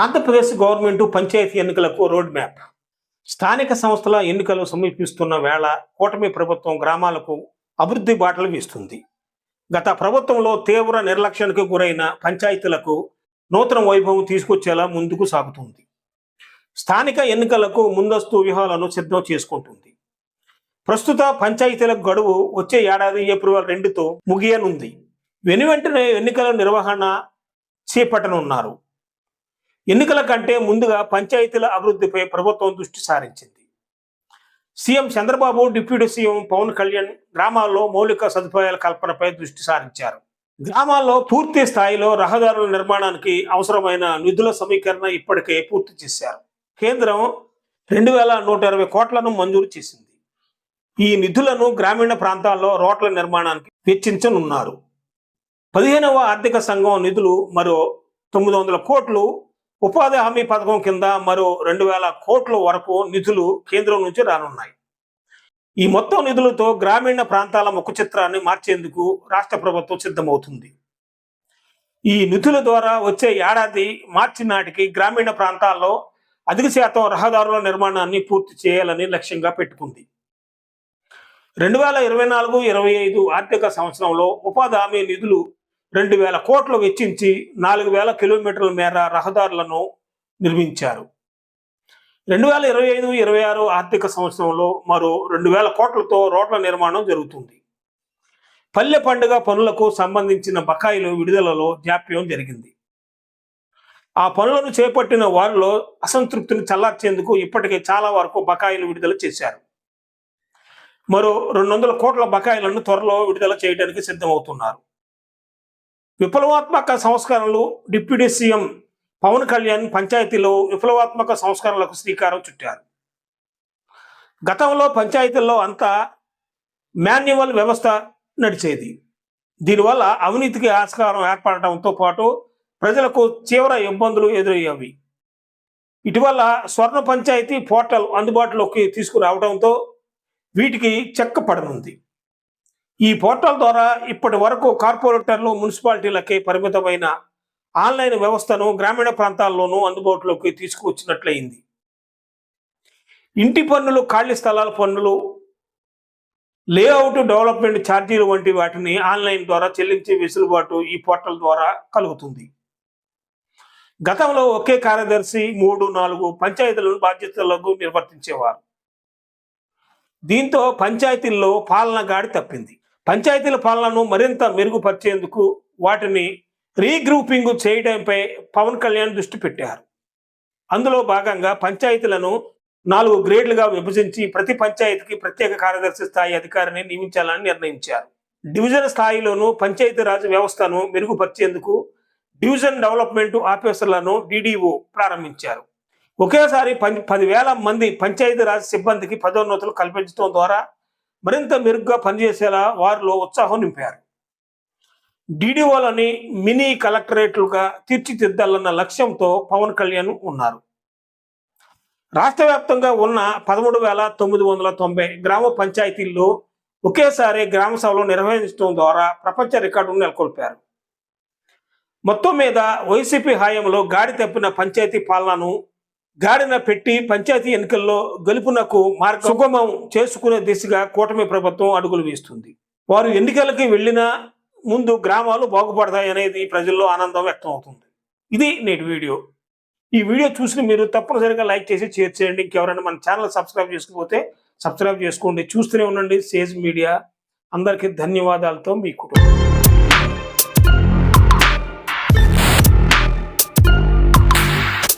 Andhra Pradesh government panchayat ఎన్నికలకు road map. స్థానిక సంస్థల ఎన్నికలు సమీపిస్తున్న వేళ కూటమి ప్రభుత్వం గ్రామాలకు అభివృద్ధి బాటలు వీస్తుంది. గత ప్రభుత్వంలో తీవ్ర నిర్లక్ష్యానికి గురైన పంచాయతీలకు నూతన వైభవం తీసుకొచ్చేలా ముందుకు సాగుతుంది. స్థానిక ఎన్నికలకు ముందస్తు వ్యూహాలను సిద్ధం చేసుకుంటుంది. ప్రస్తుత పంచాయతీల గడువు వచ్చే ఏడాది ఏప్రిల్ రెండుతో ముగియనుంది. వెనువెంటనే ఎన్నికల నిర్వహణ చేపట్టనున్నారు. ఎన్నికల కంటే ముందుగా పంచాయతీల అభివృద్ధిపై ప్రభుత్వం దృష్టి సారించింది. CM Chandrababu deputy CM Pawan Kalyan గ్రామాల్లో మౌలిక సదుపాయాల కల్పనపై దృష్టి సారించారు. గ్రామాల్లో పూర్తి స్థాయిలో రహదారుల నిర్మాణానికి అవసరమైన నిధుల సమీకరణ ఇప్పటికే పూర్తి చేశారు. కేంద్రం రెండు వేల నూట ఇరవై కోట్లను మంజూరు చేసింది. ఈ నిధులను గ్రామీణ ప్రాంతాల్లో రోడ్ల నిర్మాణానికి వెచ్చించనున్నారు. పదిహేనవ ఆర్థిక సంఘం నిధులు మరో తొమ్మిది వందల కోట్లు ఉపాధి హామీ పథకం కింద మరో రెండు వేల కోట్ల వరకు నిధులు కేంద్రం నుంచి రానున్నాయి. ఈ మొత్తం నిధులతో గ్రామీణ ప్రాంతాల ముఖ చిత్రాన్ని మార్చేందుకు రాష్ట్ర ప్రభుత్వం సిద్ధమవుతుంది. ఈ నిధుల ద్వారా వచ్చే ఏడాది మార్చి నాటికి గ్రామీణ ప్రాంతాల్లో అధిక శాతం రహదారుల నిర్మాణాన్ని పూర్తి చేయాలని లక్ష్యంగా పెట్టుకుంది. రెండు వేల ఇరవై నాలుగు ఇరవై ఐదు ఆర్థిక సంవత్సరంలో ఉపాధి హామీ నిధులు రెండు వేల కోట్లు వెచ్చించి నాలుగు వేల కిలోమీటర్ల మేర రహదారులను నిర్మించారు. రెండు వేల ఇరవై ఐదు ఇరవై ఆరు ఆర్థిక సంవత్సరంలో మరో రెండు వేల కోట్లతో రోడ్ల నిర్మాణం జరుగుతుంది. పల్లె పండుగ పనులకు సంబంధించిన బకాయిలు విడుదలలో జాప్యం జరిగింది. ఆ పనులను చేపట్టిన వారిలో అసంతృప్తిని చల్లార్చేందుకు ఇప్పటికే చాలా వరకు బకాయిలు విడుదల చేశారు. మరో రెండు వందల కోట్ల బకాయిలను త్వరలో విడుదల చేయడానికి సిద్ధమవుతున్నారు. విప్లవాత్మక సంస్కరణలు డిప్యూటీ సీఎం పవన్ కళ్యాణ్ పంచాయతీలో విప్లవాత్మక సంస్కరణలకు శ్రీకారం చుట్టారు. గతంలో పంచాయతీల్లో అంతా మాన్యువల్ వ్యవస్థ నడిచేది. దీనివల్ల అవినీతికి ఆస్కారం ఏర్పడటంతో పాటు ప్రజలకు తీవ్ర ఇబ్బందులు ఎదురయ్యేవి. ఇటీవల స్వర్ణ పంచాయతీ పోర్టల్ అందుబాటులోకి తీసుకురావడంతో వీటికి చెక్క పడనుంది. ఈ పోర్టల్ ద్వారా ఇప్పటి వరకు కార్పొరేటర్లు మున్సిపాలిటీలకే పరిమితమైన ఆన్లైన్ వ్యవస్థను గ్రామీణ ప్రాంతాల్లోనూ అందుబాటులోకి తీసుకువచ్చినట్లయింది. ఇంటి పన్నులు ఖాళీ స్థలాల పన్నులు లేఅవుట్ డెవలప్మెంట్ ఛార్జీలు వంటి వాటిని ఆన్లైన్ ద్వారా చెల్లించే వెసులుబాటు ఈ పోర్టల్ ద్వారా కలుగుతుంది. గతంలో ఒకే కార్యదర్శి మూడు నాలుగు పంచాయతీలను బాధ్యతలకు నిర్వర్తించేవారు. దీంతో పంచాయతీల్లో పాలన గాడి తప్పింది. పంచాయతీల పాలనను మరింత మెరుగుపరిచేందుకు వాటిని రీగ్రూపింగ్ చేయడంపై పవన్ కళ్యాణ్ దృష్టి పెట్టారు. అందులో భాగంగా పంచాయతీలను నాలుగు గ్రేడ్లుగా విభజించి ప్రతి పంచాయతీకి ప్రత్యేక కార్యదర్శి స్థాయి అధికారిని నియమించాలని నిర్ణయించారు. డివిజన్ స్థాయిలోనూ పంచాయతీరాజ్ వ్యవస్థను మెరుగుపరిచేందుకు డివిజన్ డెవలప్మెంట్ ఆఫీసర్లను డిడిఓ ప్రారంభించారు. ఒకేసారి పది పదివేల మంది పంచాయతీరాజ్ సిబ్బందికి పదోన్నతులు కల్పించడం ద్వారా మరింత మెరుగ్గా పనిచేసేలా వారిలో ఉత్సాహం నింపారు. డిడిఓలని మినీ కలెక్టరేట్లుగా తీర్చిదిద్దాలన్న లక్ష్యంతో పవన్ కళ్యాణ్ ఉన్నారు. రాష్ట్ర వ్యాప్తంగా ఉన్న పదమూడు వేల తొమ్మిది వందల తొంభై గ్రామ పంచాయతీల్లో ఒకేసారి గ్రామ సభలు నిర్వహించడం ద్వారా ప్రపంచ రికార్డును నెలకొల్పారు. మొత్తం మీద వైసీపీ హయాంలో గాడి తప్పిన పంచాయతీ పాలనను గాడిన పెట్టి పంచాయతీ ఎన్నికల్లో గెలుపునకు మార్గం సుగమం చేసుకునే దిశగా కూటమి ప్రభుత్వం అడుగులు వేస్తుంది. వారు ఎన్నికలకి వెళ్ళినా ముందు గ్రామాలు బాగుపడతాయి అనేది ప్రజల్లో ఆనందం వ్యక్తం అవుతుంది. ఇది నేటి వీడియో. ఈ వీడియో చూసి మీరు తప్పనిసరిగా లైక్ చేసి షేర్ చేయండి. ఇంకెవరైనా మన ఛానల్ సబ్స్క్రైబ్ చేసుకోకపోతే సబ్స్క్రైబ్ చేసుకోండి. చూస్తూనే ఉండండి. Sage Media. అందరికీ ధన్యవాదాలతో మీ కుటుంబం.